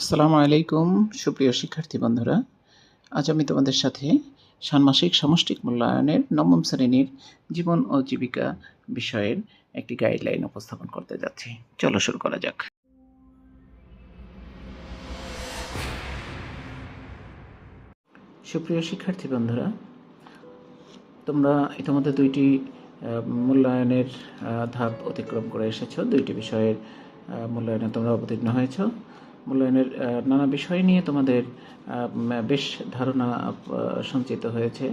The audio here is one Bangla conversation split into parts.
আসসালামু আলাইকুম, সুপ্রিয় শিক্ষার্থী বন্ধুরা। আজ আমি তোমাদের সাথে ষান্মাসিক সমষ্টিক মূল্যায়নের নবম শ্রেণির জীবন ও জীবিকা বিষয়ের একটি গাইডলাইন উপস্থাপন করতে যাচ্ছি। চলো শুরু করা যাক। সুপ্রিয় শিক্ষার্থী বন্ধুরা, তোমরা ইতিমধ্যে দুইটি মূল্যায়নের ধাপ অতিক্রম করে এসেছ। দুইটি বিষয়ের মূল্যায়নে তোমরা অবতীর্ণ হয়েছ। মূল্যায়নের নানা বিষয় নিয়ে তোমাদের বেশ ধারণা সঞ্চিত হয়েছে।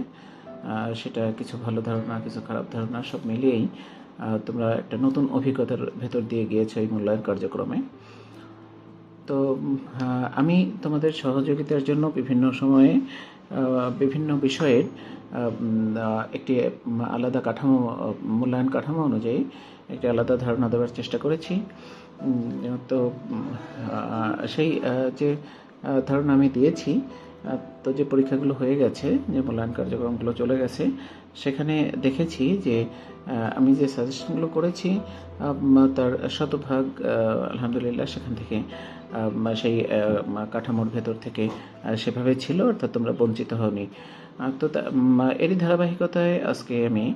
সেটা কিছু ভালো ধারণা, কিছু খারাপ ধারণা সব মিলিয়েই তোমরা একটা নতুন অভিজ্ঞতার ভেতর দিয়ে গিয়েছো এই মূল্যায়ন কার্যক্রমে। তো আমি তোমাদের সহযোগিতার জন্য বিভিন্ন সময়ে বিভিন্ন বিষয়ের একটি আলাদা কাঠামো মূল্যায়ন কাঠামো অনুযায়ী একটি আলাদা ধারণা দেওয়ার চেষ্টা করেছি। তো সেই যে ধারণা আমি দিয়েছি তো যে পরীক্ষাগুলো হয়ে গেছে, যে মূল্যায়ন কার্যক্রমগুলো চলে গেছে, সেখানে দেখেছি যে আমি যে সাজেশনগুলো করেছি তার শতভাগ আলহামদুলিল্লাহ সেখান থেকে সেই কাঠামোর ভেতর থেকে সেভাবে ছিল, অর্থাৎ তোমরা বঞ্চিত হওনি। তো এরই ধারাবাহিকতায় আজকে আমি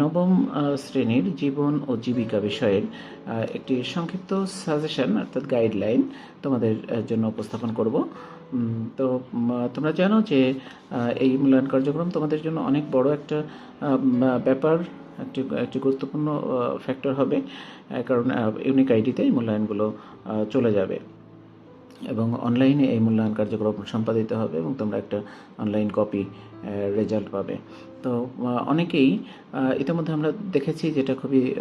নবম শ্রেণির জীবন ও জীবিকা বিষয়ের একটি সংক্ষিপ্ত সাজেশন, অর্থাৎ গাইডলাইন তোমাদের জন্য উপস্থাপন করব। তো তোমরা জানো যে এই মূল্যায়ন কার্যক্রম তোমাদের জন্য অনেক বড় একটা ব্যাপার, একটি একটি গুরুত্বপূর্ণ ফ্যাক্টর হবে কারণ ইউনিক আইডিতে মূল্যায়নগুলো চলে যাবে। এবং অনলাইনে এই মূল্যায়ন কার্যক্রম সম্পাদিত হবে এবং তোমরা একটা অনলাইন কপি রেজাল্ট পাবে। তো অনেকেই ইতিমধ্যে আমরা দেখেছি যেটা খুবই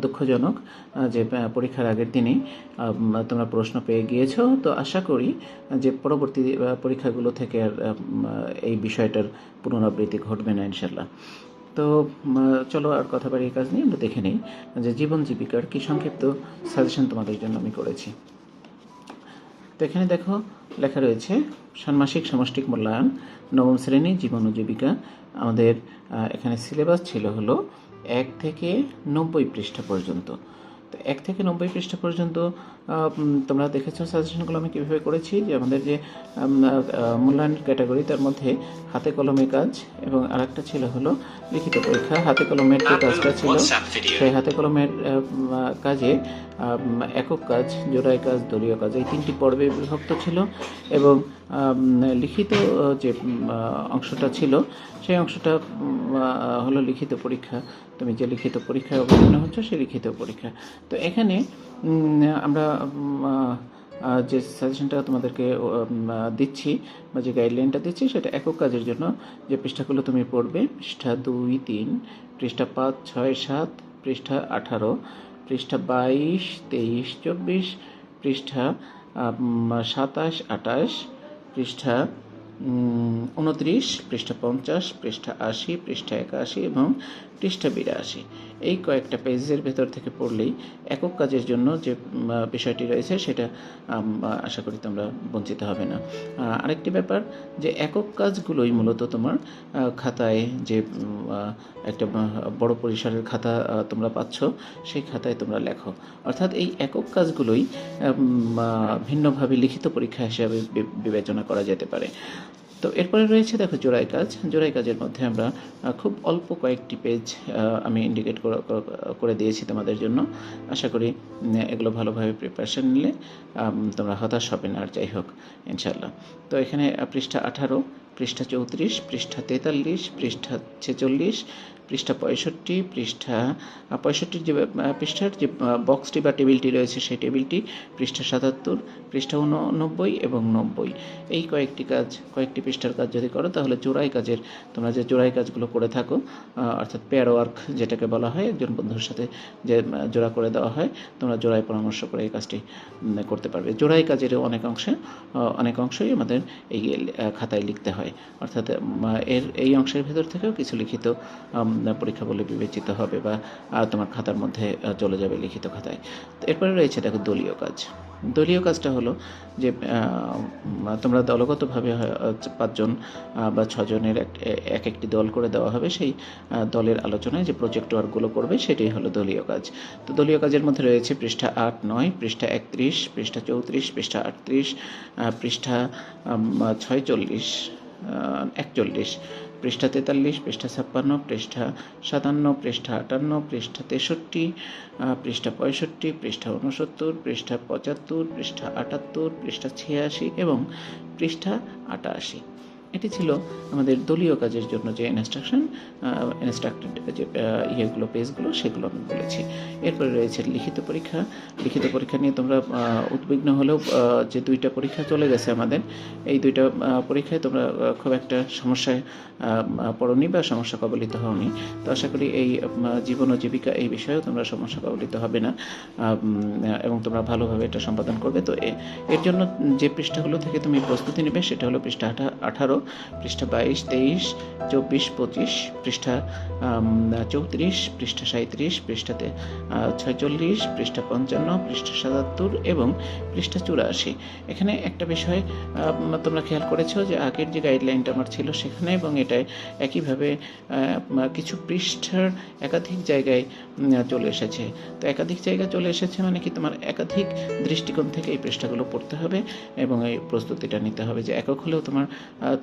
দুঃখজনক যে পরীক্ষার আগের উম, তোমরা প্রশ্ন পেয়ে গিয়েছো। তো আশা করি যে পরবর্তী পরীক্ষাগুলো থেকে আর এই বিষয়টার পুনরাবৃত্তি ঘটবে না ইনশাল্লাহ তো চলো আর কথা বাড়িয়ে কাজ নিয়ে আমরা দেখে নিই যে জীবন জীবিকার কি সংক্ষিপ্ত সাজেশন তোমাদের জন্য আমি করেছি। তো এখানে দেখো লেখা রয়েছে, ষান্মাসিক সমষ্টিক মূল্যায়ন, নবম শ্রেণি জীবন ও জীবিকা। আমাদের এখানে সিলেবাস ছিল হলো এক থেকে নব্বই পৃষ্ঠা পর্যন্ত। তো এক থেকে নব্বই পৃষ্ঠা পর্যন্ত তোমরা দেখেছ সাজেশনগুলো আমি কীভাবে করেছি যে আমাদের যে মূল্যায়ন ক্যাটাগরি তার মধ্যে হাতে কলমে কাজ এবং আরেকটা ছিল হলো লিখিত পরীক্ষা। হাতে কলমের যে কাজটা ছিল সেই হাতে কলমের কাজে একক কাজ জোড়াই কাজ দলীয় কাজ এই তিনটি পর্বে বিভক্ত ছিল এবং লিখিত যে অংশটা ছিল সেই অংশটা হলো লিখিত পরীক্ষা। তুমি যে লিখিত পরীক্ষায় অবতীর্ণ হচ্ছ সেই লিখিত পরীক্ষা। তো এখানে আমরা যে সাজেশনটা তোমাদেরকে দিচ্ছি বা যে গাইডলাইনটা দিচ্ছি সেটা একক কাজের জন্য। যে পৃষ্ঠাগুলো তুমি পড়বে, পৃষ্ঠা দুই, তিন, পৃষ্ঠা পাঁচ, ছয়, সাত, পৃষ্ঠা আঠারো, পৃষ্ঠা বাইশ, তেইশ, চব্বিশ, পৃষ্ঠা সাতাশ আটাশ পৃষ্ঠা উনত্রিশ, পৃষ্ঠা পঞ্চাশ, পৃষ্ঠা আশি, পৃষ্ঠা একাশি এবং পৃষ্ঠা বিরাশি এই কয়েকটা পেজের ভেতর থেকে পড়লেই একক কাজের জন্য যে বিষয়টি রয়েছে সেটা আশা করি তোমরা বঞ্চিত হবে না। আরেকটি ব্যাপার যে, একক কাজগুলোই মূলত তোমার খাতায় যে একটা বড় পরিসরের খাতা তোমরা পাচ্ছ, সেই খাতায় তোমরা লেখো। অর্থাৎ এই একক কাজগুলোই ভিন্নভাবে লিখিত পরীক্ষা হিসাবে বিবেচনা করা যেতে পারে। তো এরপরে রয়েছে, দেখো জোড়াই কাজ। জোড়াই কাজের মধ্যে আমরা খুব অল্প কয়েকটি পেজ আমি ইন্ডিকেট করে দিয়েছি তোমাদের জন্য। আশা করি এগুলো ভালোভাবে প্রিপারেশান নিলে তোমরা হতাশ হবে না, আর যাই হোক ইনশাল্লাহ তো এখানে পৃষ্ঠা আঠারো পৃষ্ঠা চৌত্রিশ, পৃষ্ঠা তেতাল্লিশ, পৃষ্ঠা ছেচল্লিশ, পৃষ্ঠা পঁয়ষট্টি, পৃষ্ঠা পঁয়ষট্টির যে পৃষ্ঠার যে বক্সটি বা টেবিলটি রয়েছে সেই টেবিলটি পৃষ্ঠা সাতাত্তর, পৃষ্ঠা উননব্বই এবং নব্বই। এই কয়েকটি কাজ, কয়েকটি পৃষ্ঠার কাজ যদি করো, তাহলে জোড়াই কাজের, তোমরা যে জোড়াই কাজগুলো করে থাকো অর্থাৎ পেয়ার ওয়ার্ক যেটাকে বলা হয়, একজন বন্ধুর সাথে যে জোড়া করে দেওয়া হয়, তোমরা জোড়াই পরামর্শ করে এই কাজটি করতে পারবে। জোড়াই কাজের অনেক অংশে অনেক অংশই আমাদের এই খাতায় লিখতে হয়। অর্থাৎ এর, এই অংশের ভেতর থেকেও কিছু লিখিত পরীক্ষা বলে বিবেচিত হবে বা তোমার খাতার মধ্যে চলে যাবে লিখিত খাতায়। এরপরে রয়েছে দেখো দলীয় কাজ। দলীয় কাজটা হলো যে তোমরা দলগতভাবে পাঁচজন বা ছজনের এক এক একটি দল করে দেওয়া হবে। সেই দলের আলোচনায় যে প্রজেক্ট ওয়ার্কগুলো করবে, সেটাই হলো দলীয় কাজ। তো দলীয় কাজের মধ্যে রয়েছে পৃষ্ঠা আট, নয়, পৃষ্ঠা একত্রিশ, পৃষ্ঠা চৌত্রিশ, পৃষ্ঠা আটত্রিশ পৃষ্ঠা ছয়চল্লিশ একচল্লিশ, পৃষ্ঠা তেতাল্লিশ, পৃষ্ঠা ছাপ্পান্ন, পৃষ্ঠা সাতান্ন, পৃষ্ঠা আটান্ন, পৃষ্ঠা তেষট্টি পৃষ্ঠা পঁয়ষট্টি, পৃষ্ঠা উনসত্তর পৃষ্ঠা পঁচাত্তর, পৃষ্ঠা আটাত্তর, পৃষ্ঠা ছিয়াশি এবং পৃষ্ঠা আটাশি। এটি ছিল আমাদের দলীয় কাজের জন্য যে ইনস্ট্রাকশন ইনস্ট্রাক্টেড যে ইয়েগুলো, পেজগুলো, সেগুলো আমি বলেছি। এরপরে রয়েছে লিখিত পরীক্ষা। লিখিত পরীক্ষা নিয়ে তোমরা উদ্বিগ্ন হলেও যে দুইটা পরীক্ষা চলে গেছে আমাদের, এই দুইটা পরীক্ষায় তোমরা খুব একটা সমস্যায় পড়নি বা সমস্যা কবলিত হওনি। তো আশা করি এই জীবন ও জীবিকা এই বিষয়েও তোমরা সমস্যা কবলিত হবে না। এবং তোমরা ভালোভাবে এটা সম্পাদন করবে। তো এর জন্য যে পৃষ্ঠাগুলো থেকে তুমি প্রস্তুতি নেবে, সেটা হলো পৃষ্ঠা আঠা- আঠারো। পৃষ্ঠা বাইশ, তেইশ, চব্বিশ, পঁচিশ, পৃষ্ঠা চৌত্রিশ, পৃষ্ঠা সাঁত্রিশ পৃষ্ঠাতে ছয়চল্লিশ, পৃষ্ঠা পঞ্চান্ন, পৃষ্ঠা সাতাত্তর এবং পৃষ্ঠা চুরাশি। এখানে একটা বিষয় তোমরা খেয়াল করেছ যে আগের যে গাইডলাইনটা আমার ছিল সেখানে এবং এটাই একইভাবে কিছু পৃষ্ঠার একাধিক জায়গায় চলে এসেছে। তো একাধিক জায়গায় চলে এসেছে মানে কি তোমার একাধিক দৃষ্টিকোণ থেকে এই পৃষ্ঠাগুলো পড়তে হবে এবং এই প্রস্তুতিটা নিতে হবে যে একক হলেও তোমার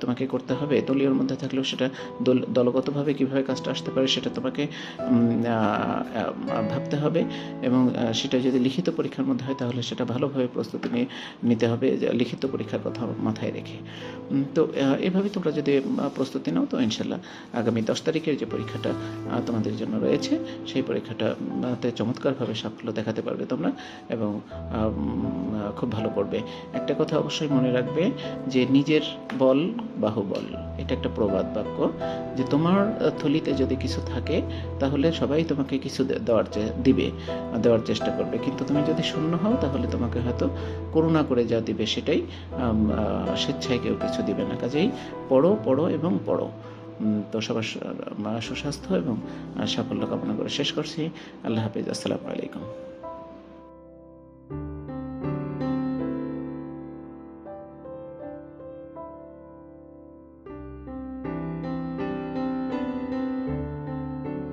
তোমাকে করতে হবে, দলীয়র মধ্যে থাকলেও সেটা দল দলগতভাবে কীভাবে কাজটা আসতে পারে সেটা তোমাকে ভাবতে হবে এবং সেটা যদি লিখিত পরীক্ষার মধ্যে হয় তাহলে সেটা ভালোভাবে প্রস্তুতি নিয়ে নিতে হবে লিখিত পরীক্ষার কথা মাথায় রেখে। তো এভাবে তোমরা যদি প্রস্তুতি নাও তো ইনশাল্লাহ আগামী দশ তারিখের যে পরীক্ষাটা তোমাদের জন্য রয়েছে, সেই পরীক্ষাটাতে চমৎকারভাবে সাফল্য দেখাতে পারবে তোমরা এবং খুব ভালো করবে। একটা কথা অবশ্যই মনে রাখবে যে নিজের বল বাহুবল। এটা একটা প্রবাদ বাক্য যে তোমার থলিতে যদি কিছু থাকে, তাহলে সবাই তোমাকে কিছু দেওয়ার দিবে দেওয়ার চেষ্টা করবে। কিন্তু তুমি যদি শূন্য হও, তাহলে তোমাকে হয়তো করুণা করে যা দিবে সেটাই স্বেচ্ছায় কেউ কিছু দিবে না। কাজেই পড়ো পড়ো এবং পড়ো। তো সবার সুস্বাস্থ্য এবং সাফল্য কামনা করে শেষ করছি। আল্লাহ হাফিজ। আসসালামু আলাইকুম।